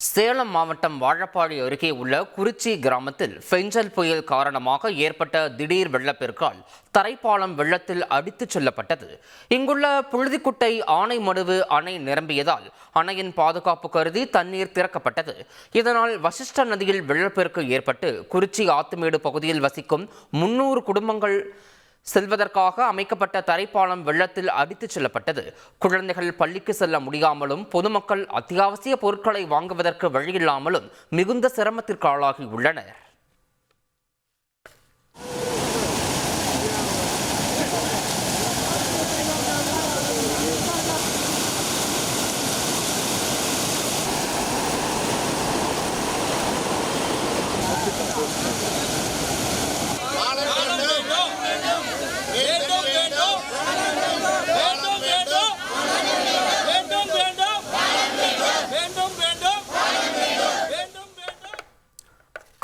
சேலம் மாவட்டம் வாழப்பாடி அருகே உள்ள குறிச்சி கிராமத்தில் பெஞ்சல் புயல் காரணமாக ஏற்பட்ட திடீர் வெள்ளப்பெருக்கால் தரைப்பாலம் வெள்ளத்தில் அடித்துச் செல்லப்பட்டது. இங்குள்ள புழுதிக்குட்டை ஆனைமடுவு அணை நிரம்பியதால் அணையின் பாதுகாப்பு கருதி தண்ணீர் திறக்கப்பட்டது. இதனால் வசிஷ்ட நதியில் வெள்ளப்பெருக்கு ஏற்பட்டு குறிச்சி ஆத்துமேடு பகுதியில் வசிக்கும் முன்னூறு குடும்பங்கள் செல்வதற்காக அமைக்கப்பட்ட தரைப்பாலம் வெள்ளத்தில் அடித்துச் செல்லப்பட்டது. குழந்தைகள் பள்ளிக்கு செல்ல முடியாமலும் பொதுமக்கள் அத்தியாவசிய பொருட்களை வாங்குவதற்கு வழியில்லாமலும் மிகுந்த சிரமத்திற்கு ஆளாகி உள்ளனர்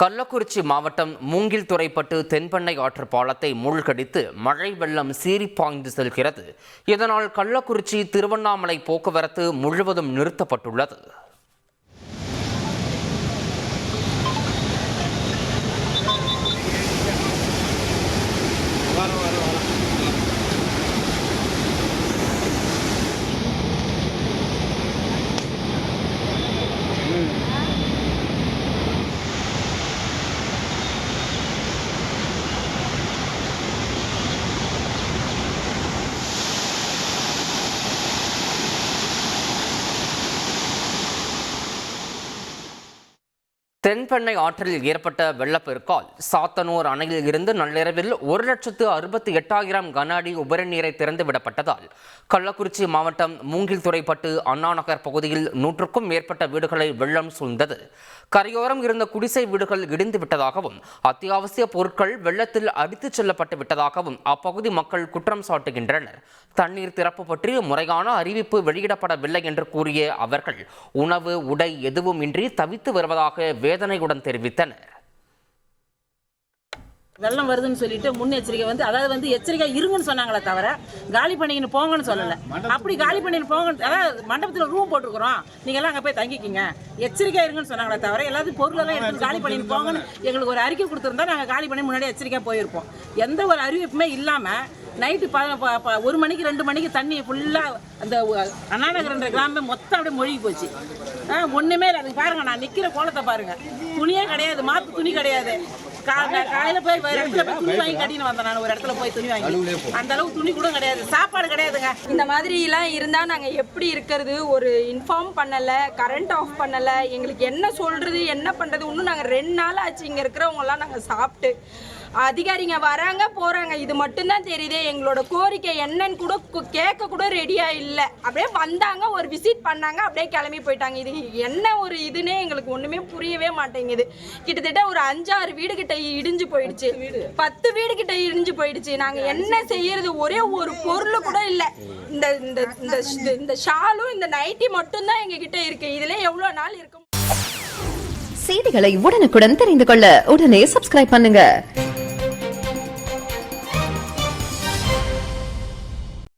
கள்ளக்குறிச்சி மாவட்டம் மூங்கில் துறைப்பட்டு தென்பெண்ணை ஆற்று பாலத்தை மூழ்கடித்து மழை வெள்ளம் சீறி பாய்ந்து செல்கிறது. இதனால் கள்ளக்குறிச்சி திருவண்ணாமலை போக்குவரத்து முழுவதும் நிறுத்தப்பட்டுள்ளது. தென்பெண்ணை ஆற்றில் ஏற்பட்ட வெள்ளப்பெருக்கால் சாத்தனூர் அணையில் இருந்து நள்ளிரவில் ஒரு லட்சத்து அறுபத்தி எட்டாயிரம் கன அடி உபரி நீரை திறந்து விடப்பட்டதால் கள்ளக்குறிச்சி மாவட்டம் மூங்கில்துறைப்பட்டு அண்ணாநகர் பகுதியில் நூற்றுக்கும் மேற்பட்ட வீடுகளை வெள்ளம் சூழ்ந்தது. கரையோரம் இருந்த குடிசை வீடுகள் இடிந்து விட்டதாகவும் அத்தியாவசிய பொருட்கள் வெள்ளத்தில் அடித்துச் செல்லப்பட்டு விட்டதாகவும் அப்பகுதி மக்கள் குற்றம் சாட்டுகின்றனர். தண்ணீர் திறப்பு பற்றி முறையான அறிவிப்பு வெளியிடப்படவில்லை என்று கூறிய அவர்கள் உணவு உடை எதுவும் இன்றி தவித்து வருவதாக வேதனையுடன் தெரிவித்தனர். வெள்ளம் வருதுன்னு சொல்லிட்டு முன்னெச்சரிக்கை வந்து அதாவது வந்து எச்சரிக்கை இருங்கன்னு சொன்னாங்களே தவிர காலி பண்ணிக்கின்னு போங்கன்னு சொல்லல. அப்படி காலி பண்ணிட்டு போங்க அதாவது மண்டபத்தில் ரூம் போட்டுருக்குறோம். நீங்க எல்லாம் அங்கே போய் தங்கிக்கிங்க. எச்சரிக்கையா இருங்கன்னு சொன்னாங்களே தவிர எல்லாத்தையும் பொருள் எல்லாம் எடுத்து காலி பண்ணிட்டு போங்கன்னு எங்களுக்கு ஒரு அறிக்கை கொடுத்துருந்தா நாங்கள் காலி பண்ணி முன்னாடி எச்சரிக்கையாக போயிருப்போம். எந்த ஒரு அறிவிப்புமே இல்லாம நைட்டு ப ப- ப- ஒரு மணிக்கு ரெண்டு மணிக்கு தண்ணி ஃபுல்லாக அந்த அண்ணாநகர்ன்ற கிராமமே மொத்தம் அப்படியே மூழ்கி போச்சு. ஆ ஒன்றுமே இல்லை. அதுக்கு பாருங்க நான் நிற்கிற கோலத்தை பாருங்க. துணியே கிடையாது மாத்து துணி கிடையாது. காலையில போய் வேற இடத்துல போய் துணி வாங்கி கட்டின்னு வந்தேன் நான். ஒரு இடத்துல போய் துணி வாங்கி. அந்த அளவுக்கு துணி கூட கிடையாது. சாப்பாடு கிடையாதுங்க. இந்த மாதிரிலாம் இருந்தால் நாங்கள் எப்படி இருக்கிறது? ஒரு இன்ஃபார்ம் பண்ணலை கரண்ட் ஆஃப் பண்ணலை. எங்களுக்கு என்ன சொல்கிறது என்ன பண்ணுறது இன்னும் நாங்கள் ரெண்டு நாள் ஆச்சு இங்கே இருக்கிறவங்கலாம் நாங்கள் சாப்பிட்டு. அதிகாரிங்க வராங்க போகிறாங்க இது மட்டும்தான் தெரியுது எங்களோட கோரிக்கை என்னன்னு கூட கேட்க கூட ரெடியாக இல்லை. அப்படியே வந்தாங்க ஒரு விசிட் பண்ணாங்க அப்படியே கிளம்பி போயிட்டாங்க. இது என்ன ஒரு இதுன்னே எங்களுக்கு ஒன்றுமே புரியவே மாட்டேங்குது. கிட்டத்தட்ட ஒரு அஞ்சாறு வீடு கிட்ட இடிஞ்சு போயிடுச்சு. பத்து வீடு. கிட்ட இடிஞ்சு போயிடுச்சு. நாங்கள் என்ன செய்யறது? ஒரே ஒரு பொருள் கூட இல்லை. இந்த இந்த இந்த ஷாலும் இந்த நைட்டி மட்டும்தான் எங்க கிட்ட இருக்கு. இதுல எவ்வளவு நாள் இருக்கும்? செய்திகளை உடனுக்குடன் தெரிந்து கொள்ள உடனே சப்ஸ்கிரைப் பண்ணுங்க.